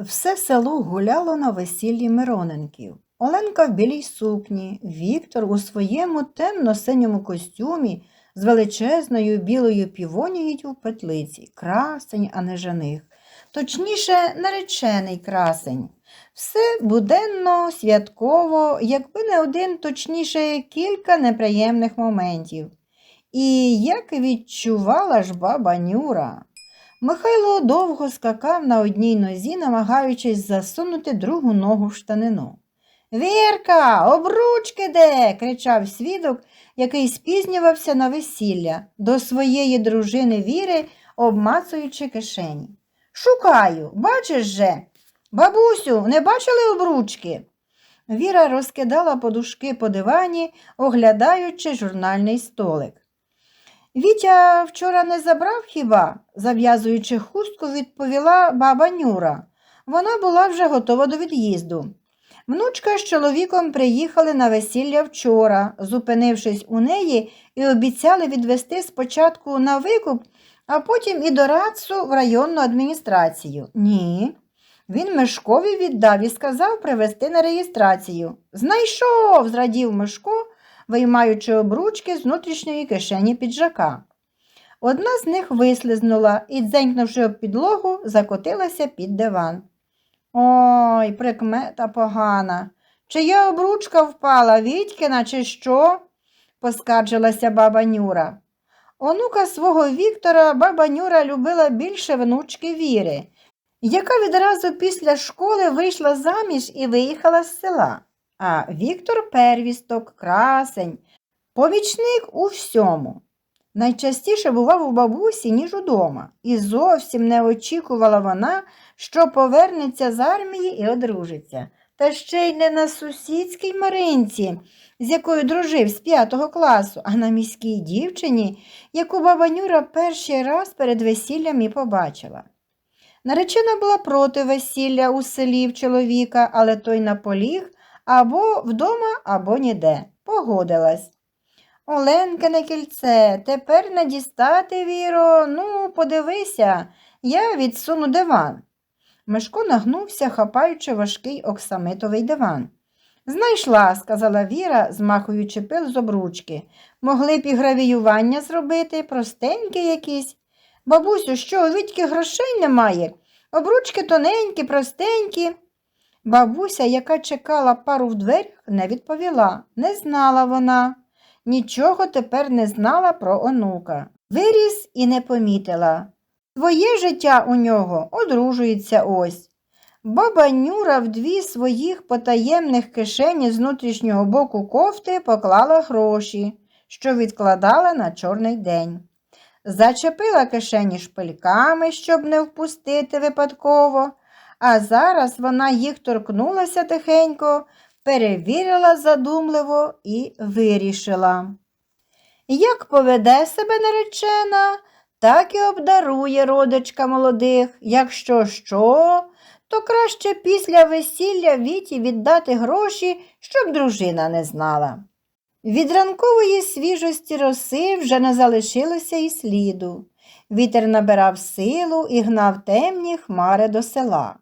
Все село гуляло на весіллі Мироненків. Оленка в білій сукні, Віктор у своєму темно-синьому костюмі з величезною білою півонією в петлиці, красень, а не жених. Точніше, наречений красень. Все буденно, святково, якби не один, точніше, кілька неприємних моментів. І як відчувала ж баба Нюра. Михайло довго скакав на одній нозі, намагаючись засунути другу ногу в штанину. Вірка, обручки де? кричав свідок, який спізнювався на весілля, до своєї дружини Віри, обмацуючи кишені. Шукаю, бачиш же. Бабусю, не бачили обручки? Віра розкидала подушки по дивані, оглядаючи журнальний столик. Вітя вчора не забрав хіба? зав'язуючи хустку, відповіла баба Нюра. Вона була вже готова до від'їзду. Внучка з чоловіком приїхали на весілля вчора, зупинившись у неї, і обіцяли відвести спочатку на викуп, а потім і до радцу в районну адміністрацію. Ні. Він Мишкові віддав і сказав привезти на реєстрацію. Знайшов, зрадів Мишко, виймаючи обручки з внутрішньої кишені піджака. Одна з них вислизнула і, дзенькнувши об підлогу, закотилася під диван. Ой, прикмета погана. Чия обручка впала, Вітькина, чи що? поскаржилася баба Нюра. Онука свого Віктора баба Нюра любила більше внучки Віри, яка відразу після школи вийшла заміж і виїхала з села. А Віктор первісток, красень, помічник у всьому. Найчастіше бував у бабусі, ніж удома, і зовсім не очікувала вона, що повернеться з армії і одружиться. Та ще й не на сусідській Маринці, з якою дружив з п'ятого класу, а на міській дівчині, яку баба Нюра перший раз перед весіллям і побачила. Наречена була проти весілля у селі в чоловіка, але той наполіг або вдома, або ніде. Погодилась. Оленкине кільце, тепер не дістати, Віро, ну, подивися, я відсуну диван. Мишко нагнувся, хапаючи важкий оксамитовий диван. Знайшла, сказала Віра, змахуючи пил з обручки. Могли б і гравіювання зробити, простенькі якісь. Бабусю, що, у Вітьки грошей немає? Обручки тоненькі, простенькі. Бабуся, яка чекала пару в дверях, не відповіла. Не знала вона. Нічого тепер не знала про онука. Виріс і не помітила. Своє життя у нього одружується ось. Баба Нюра в дві своїх потаємних кишені з внутрішнього боку кофти поклала гроші, що відкладала на чорний день. Зачепила кишені шпильками, щоб не впустити випадково, а зараз вона їх торкнулася тихенько, перевірила задумливо і вирішила. Як поведе себе наречена, так і обдарує родичка молодих. Якщо що, то краще після весілля Віті віддати гроші, щоб дружина не знала. Від ранкової свіжості роси вже не залишилося і сліду. Вітер набирав силу і гнав темні хмари до села.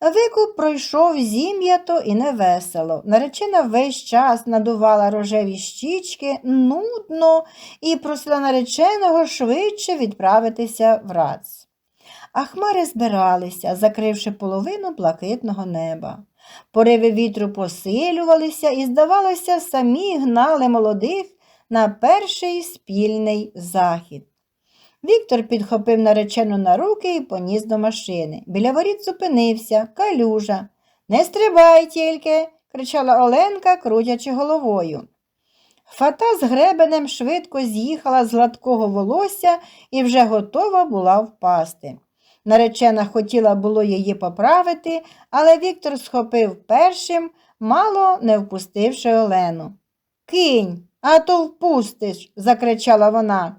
Викуп пройшов зім'ято і невесело. Наречена весь час надувала рожеві щічки, нудно і просила нареченого швидше відправитися в рац. А хмари збиралися, закривши половину блакитного неба. Пориви вітру посилювалися і, здавалося, самі гнали молодих на перший спільний захід. Віктор підхопив наречену на руки і поніс до машини. Біля воріт зупинився, калюжа. Не стрибай тільки, кричала Оленка, крутячи головою. Фата з гребенем швидко з'їхала з гладкого волосся і вже готова була впасти. Наречена хотіла було її поправити, але Віктор схопив першим, мало не впустивши Олену. Кинь, а то впустиш, закричала вона.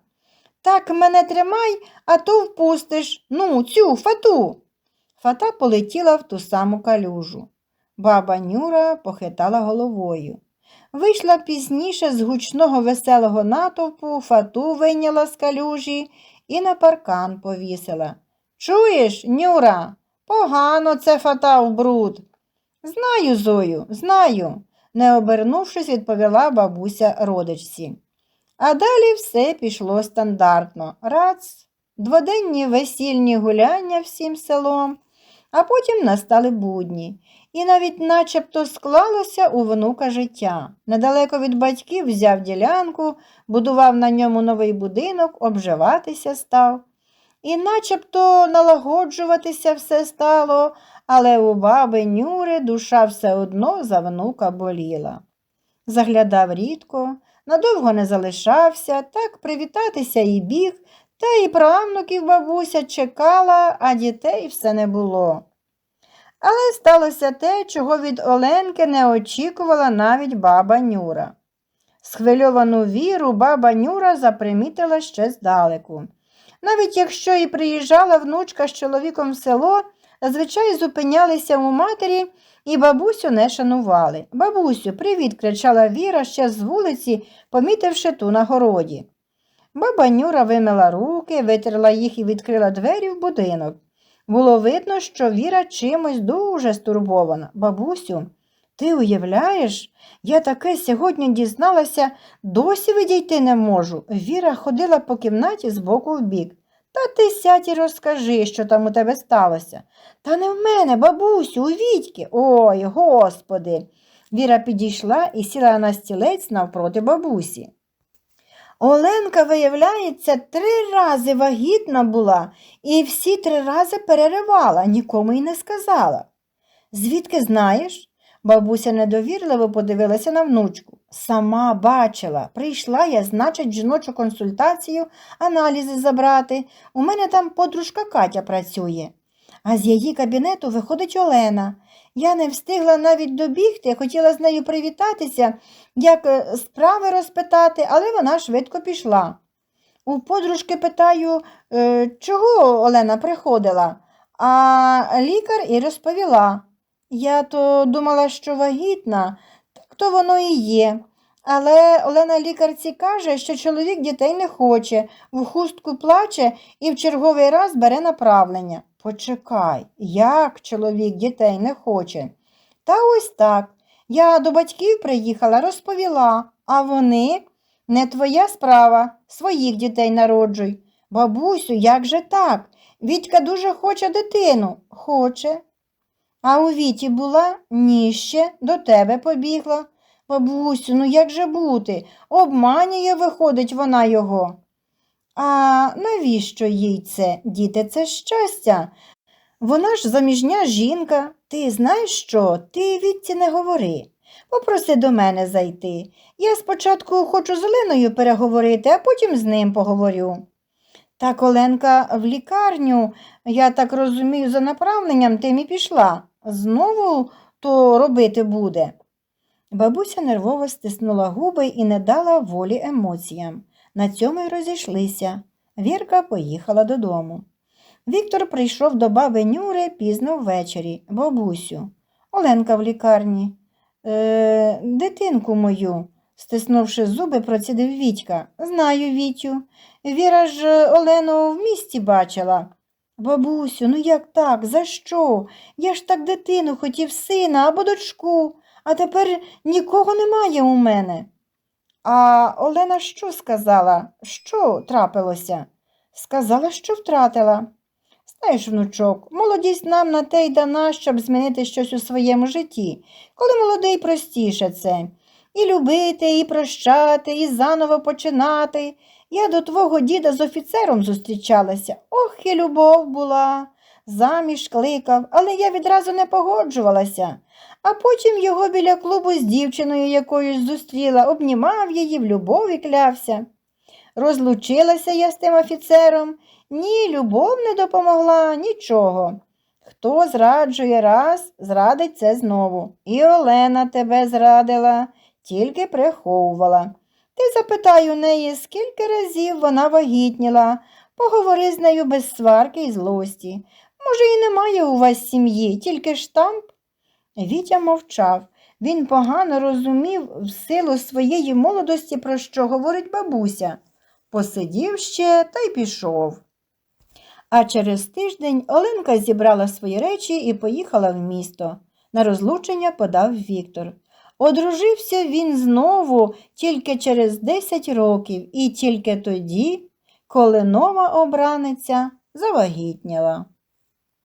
Так мене тримай, а то впустиш. Ну, цю фату. Фата полетіла в ту саму калюжу. Баба Нюра похитала головою. Вийшла пізніше з гучного веселого натовпу, фату вийняла з калюжі і на паркан повісила. Чуєш, Нюра, Погано це фата в бруд. Знаю, Зою, знаю, не обернувшись, відповіла бабуся родичці. А далі все пішло стандартно. Рац, дводенні весільні гуляння всім селом, а потім настали будні. І навіть начебто склалося у внука життя. Недалеко від батьків взяв ділянку, будував на ньому новий будинок, обживатися став. І начебто налагоджуватися все стало, але у баби Нюри душа все одно за внука боліла. Заглядав рідко, надовго не залишався, так привітатися і біг, та і правнуків бабуся чекала, а дітей все не було. Але сталося те, чого від Оленки не очікувала навіть баба Нюра. Схвильовану віру баба Нюра запримітила ще здалеку. Навіть якщо і приїжджала внучка з чоловіком в село, зазвичай зупинялися у матері і бабусю не шанували. Бабусю, привіт, кричала Віра ще з вулиці, помітивши ту на городі. Баба Нюра вимила руки, витерла їх і відкрила двері в будинок. Було видно, що Віра чимось дуже стурбована. Бабусю, ти уявляєш, я таке сьогодні дізналася, досі відійти не можу. Віра ходила по кімнаті з боку в бік. Та ти сядь і розкажи, що там у тебе сталося. Та не в мене, бабусю, у Вітьки. Ой, господи. Віра підійшла і сіла на стілець навпроти бабусі. Оленка, виявляється, три рази вагітна була і всі три рази переривала, нікому й не сказала. Звідки знаєш? Бабуся недовірливо подивилася на внучку. Сама бачила. Прийшла я, значить, жіночу консультацію, аналізи забрати. У мене там подружка Катя працює. А з її кабінету виходить Олена. Я не встигла навіть добігти, хотіла з нею привітатися, як е, справи розпитати, але вона швидко пішла. У подружки питаю, «Е, чого Олена приходила, а лікар і розповіла. Я то думала, що вагітна, то воно і є. Але Олена лікарці каже, що чоловік дітей не хоче, в хустку плаче і в черговий раз бере направлення. Почекай, як чоловік дітей не хоче? Та ось так. Я до батьків приїхала, розповіла, а вони не твоя справа, своїх дітей народжуй. Бабусю, як же так? Вітька дуже хоче дитину. Хоче. А у Віті була ніще, до тебе побігла. Бабусю, ну як же бути? Обманює, виходить вона його. А навіщо їй це? Діти, це щастя. Вона ж заміжня жінка. Ти знаєш що? Ти Вітці не говори. Попроси до мене зайти. Я спочатку хочу з Оленою переговорити, а потім з ним поговорю. Так Оленка в лікарню, я так розумію, за направленням тим і пішла. Знову то робити буде. Бабуся нервово стиснула губи і не дала волі емоціям. На цьому й розійшлися. Вірка поїхала додому. Віктор прийшов до баби Нюри пізно ввечері. Бабусю, Оленка в лікарні. Е, дитинку мою, стиснувши зуби, процідив Вітька. Знаю, Вітю. Віра ж Олену в місті бачила. Бабусю, ну як так? За що? Я ж так дитину хотів сина або дочку, а тепер нікого немає у мене. А Олена що сказала? Що трапилося? Сказала, що втратила. Знаєш, внучок, молодість нам на те й дана, щоб змінити щось у своєму житті. Коли молодий простіше це. І любити, і прощати, і заново починати. Я до твого діда з офіцером зустрічалася. Ох, і любов була. Заміж кликав, але я відразу не погоджувалася. А потім його біля клубу з дівчиною якоюсь зустріла, обнімав її, в любові клявся. Розлучилася я з тим офіцером, ні любов не допомогла, нічого. Хто зраджує раз, зрадить це знову. І Олена тебе зрадила, тільки приховувала. Ти запитай у неї, скільки разів вона вагітніла, поговори з нею без сварки і злості. Може, і немає у вас сім'ї, тільки штамп? Вітя мовчав. Він погано розумів в силу своєї молодості, про що говорить бабуся. Посидів ще та й пішов. А через тиждень Оленка зібрала свої речі і поїхала в місто. На розлучення подав Віктор. Одружився він знову тільки через 10 років і тільки тоді, коли нова обраниця завагітніла.